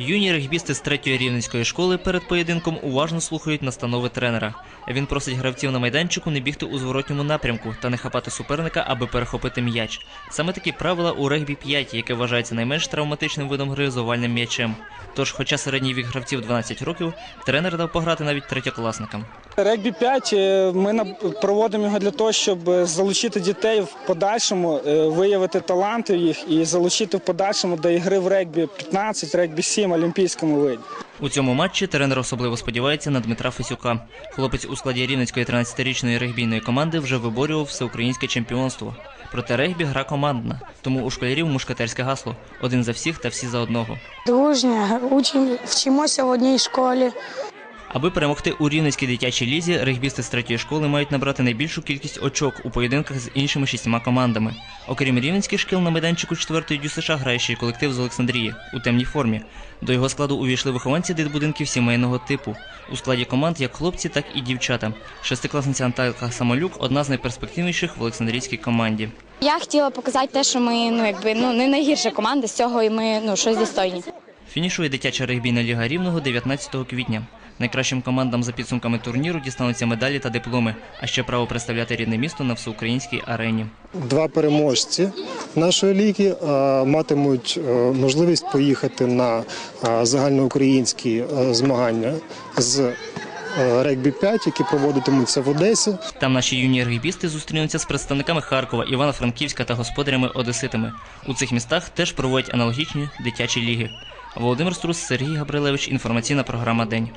Юні регбісти з третьої рівненської школи перед поєдинком уважно слухають настанови тренера. Він просить гравців на майданчику не бігти у зворотньому напрямку та не хапати суперника, аби перехопити м'яч. Саме такі правила у регбі 5, яке вважається найменш травматичним видом гри з овальним м'ячем. Тож, хоча середній вік гравців 12 років, тренер дав пограти навіть третьокласникам. Регбі 5 е, ми на- проводимо його для того, щоб е, залучити дітей в подальшому, е, виявити таланти їх і залучити в подальшому до ігри в регбі 15, регбі 7, олімпійському виді. У цьому матчі тренер особливо сподівається на Дмитра Фесюка. Хлопець у складі рівненської 13-річної регбійної команди вже виборював всеукраїнське чемпіонство. Проте регбі гра командна, тому у школярів мушкетерське гасло один за всіх та всі за одного. Дружня, учимо, вчимося в одній школі. Аби перемогти у рівненській дитячій лізі, регбісти з третьої школи мають набрати найбільшу кількість очок у поєдинках з іншими шістьма командами. Окрім рівненських шкіл, на майданчику четвертої ДЮСШ грає ще й колектив з Олександрії у темній формі. До його складу увійшли вихованці дитбудинків сімейного типу. У складі команд як хлопці, так і дівчата. Шестикласниця Анталка Самолюк одна з найперспективніших в Олександрійській команді. Я хотіла показати те, що ми ну якби ну не найгірша команда з цього, і ми ну щось достойні. Фінішує дитяча регбійна ліга рівного 19 квітня. Найкращим командам за підсумками турніру дістануться медалі та дипломи, а ще право представляти рідне місто на всеукраїнській арені. Два переможці нашої ліги матимуть е, можливість поїхати на е, загальноукраїнські е, змагання з регбі 5, які проводитимуться в Одесі. Там наші юні регбісти зустрінуться з представниками Харкова, Івано-Франківська та господарями Одеситами. У цих містах теж проводять аналогічні дитячі ліги. Володимир Струс, Сергій Габрилевич. Інформаційна програма День.